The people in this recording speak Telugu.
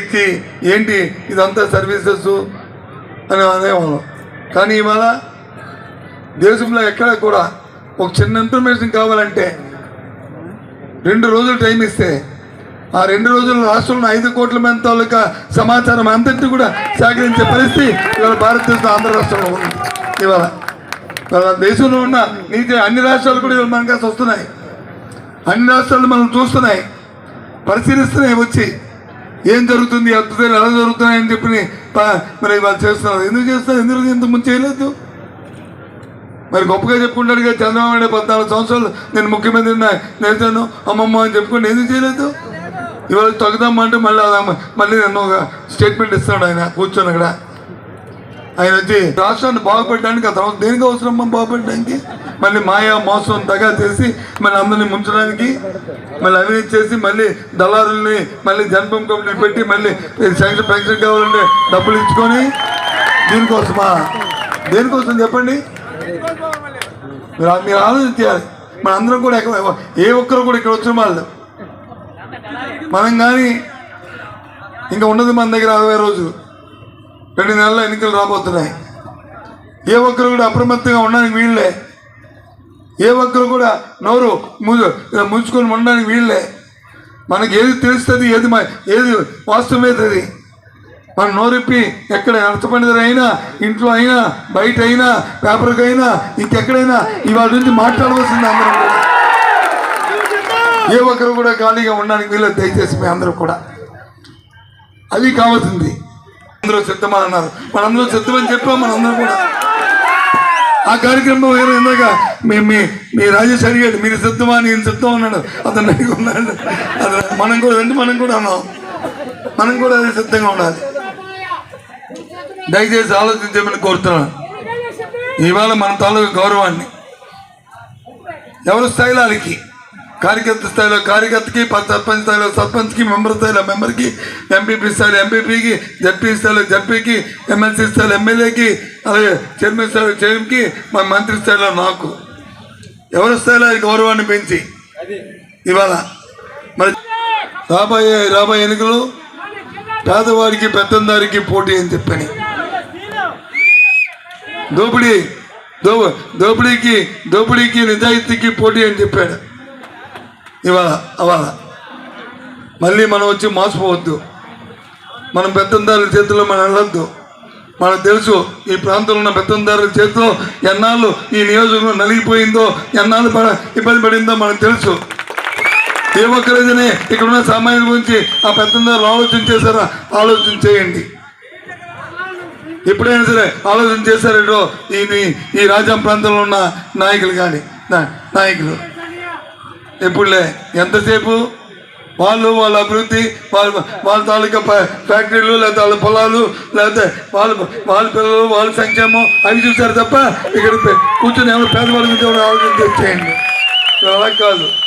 ఇచ్చి ఏంటి ఇదంతా సర్వీసెస్ అని అనేవాళ్ళం కానీ ఇవాళ దేశంలో ఎక్కడ కూడా ఒక చిన్న ఇన్ఫర్మేషన్ కావాలంటే రెండు రోజులు టైం ఇస్తే ఆ రెండు రోజుల రాష్ట్రంలో ఐదు కోట్ల మంది తాలూకా సమాచారం అంతటి కూడా సేకరించే పరిస్థితి ఇవాళ భారతదేశం ఆంధ్ర రాష్ట్రంలో ఉంది. ఇవాళ దేశంలో ఉన్న నీతి అన్ని రాష్ట్రాలు కూడా ఇవాళ మనకు కాస్త వస్తున్నాయి. అన్ని రాష్ట్రాలు మనం చూస్తున్నాయి పరిశీలిస్తున్నాయి వచ్చి. ఏం జరుగుతుంది? అద్భుతాలు ఎలా జరుగుతున్నాయని చెప్పి మరి వాళ్ళు చేస్తున్నారు. ఎందుకు చేస్తారు ఎందుకు ఇంత ముందు చేయలేదు? మరి గొప్పగా చెప్పుకుంటాడు కదా చంద్రబాబు నాయుడు పద్నాలుగు సంవత్సరాలు నేను ముఖ్యమంత్రి నేర్చాను. అమ్మమ్మ అని చెప్పుకుంటే ఎందుకు చేయలేదు? ఇవాళ తగ్గుదామంటే మళ్ళీ అలా- మళ్ళీ నేను ఒక స్టేట్మెంట్ ఇస్తాడు ఆయన కూర్చొని అక్కడ. ఆయన వచ్చి రాష్ట్రాన్ని బాగుపెట్టడానికి ఆ తర్వాత దేనికి అవసరం బాగుపెట్టడానికి మళ్ళీ మాయా మోసం దగా చేసి మళ్ళీ అందరినీ ముంచడానికి మళ్ళీ అవినీతి చేసి మళ్ళీ దళారుల్ని మళ్ళీ జన్మం కంపెనీ పెట్టి మళ్ళీ శాంక్షన్ పెన్షన్ కావాలంటే డబ్బులు ఇచ్చుకొని దీనికోసమా? దేనికోసం చెప్పండి? మీరు మీరు ఆలోచించాలి మన అందరం కూడా ఎక్కడ ఏ ఒక్కరు కూడా ఇక్కడ వచ్చిన వాళ్ళు. మనం కానీ ఇంకా ఉన్నది మన దగ్గర అరవై రోజులు రెండు నెలల ఎన్నికలు రాబోతున్నాయి. ఏ ఒక్కరు కూడా అప్రమత్తంగా ఉండడానికి వీళ్ళే ఏ ఒక్కరు కూడా నోరు ముంచుకొని ఉండడానికి వీళ్ళే మనకి ఏది తెలుస్తుంది ఏది మ- ఏది వాస్తవమేది మన నోరిప్పి ఎక్కడ నష్టపడిన అయినా ఇంట్లో అయినా బయట అయినా పేపర్కి అయినా ఇంకెక్కడైనా ఇవాళ నుంచి మాట్లాడవలసింది అందరం కూడా. ఏ ఒక్కరు కూడా ఖాళీగా ఉండడానికి వీళ్ళు దయచేసి మీ అందరూ కూడా. అది కావాల్సింది. అందరూ సిద్ధమా అన్నారు. మనందరూ సిద్ధమని చెప్పాం మనందరం కూడా. ఆ కార్యక్రమం వేరే ఇందాక మీ మీ మీ రాజేష్ అడిగాడు మీరు సిద్ధమా? నేను సిద్ధం అన్నాడు. అతను అడిగి ఉన్నాడు. అతను మనం కూడా అంటే మనం కూడా అన్నాం. మనం కూడా అదే సిద్ధంగా ఉండాలి. దయచేసి ఆలోచించమని కోరుతున్నాను. ఇవాళ మన తాలూకు గౌరవాన్ని. ఎవరి స్థాయిలో వాళ్ళకి? కార్యకర్త స్థాయిలో కార్యకర్తకి సర్పంచ్ స్థాయిలో సర్పంచ్కి మెంబర్ స్థాయిలో మెంబర్కి ఎంపీపీ స్థాయిలో ఎంపీపీకి జడ్పీ స్థాయిలో జడ్పీకి ఎమ్మెల్సీ స్థాయిలో ఎమ్మెల్యేకి అలాగే చైర్మన్ స్థాయిలో చైర్మన్కి మా మంత్రి స్థాయిలో నాకు. ఎవరి స్థాయిలో గౌరవాన్ని పెంచి? ఇవాళ. మరి రాబోయే రాబోయే ఎన్నికలు పేదవాడికి పెద్దందారికి పోటీ అని చెప్పని. దోపిడీ దో దోపిడీకి దోపిడీకి నిజాయితీకి పోటీ అని చెప్పాడు. ఇవాళ అవాళ. మళ్ళీ మనం వచ్చి మోసపోవద్దు. మనం పెత్తందారుల చేతిలో మనం వెళ్ళొద్దు. మనకు తెలుసు ఈ ప్రాంతంలో ఉన్న పెత్తందారుల చేతిలో ఎన్నాళ్ళు ఈ నియోజకవర్గం నలిగిపోయిందో ఎన్నాళ్ళు పడ ఇబ్బంది పడిందో మనకు తెలుసు. ఏ ఒక్కరోజునే ఇక్కడ ఉన్న సామాన్యుల గురించి ఆ పెత్తందారులు ఆలోచన చేశారా? ఆలోచన చేయండి. ఎప్పుడైనా సరే ఆలోచన చేశారేటో ఈ ఈ- రాజ్యం ప్రాంతంలో ఉన్న నాయకులు కానీ నాయకులు. ఎప్పుడులే ఎంతసేపు? వాళ్ళు వాళ్ళ అభివృద్ధి వాళ్ళ వాళ్ళ తాలూకా ఫ్యాక్టరీలు లేకపోతే వాళ్ళ పొలాలు లేకపోతే వాళ్ళ వాళ్ళ పిల్లలు వాళ్ళ సంక్షేమం అవి చూశారు తప్ప ఇక్కడ కూర్చొని ఏమైనా పేదవాళ్ళ గురించి ఆలోచన చేయండి. అలా కాదు.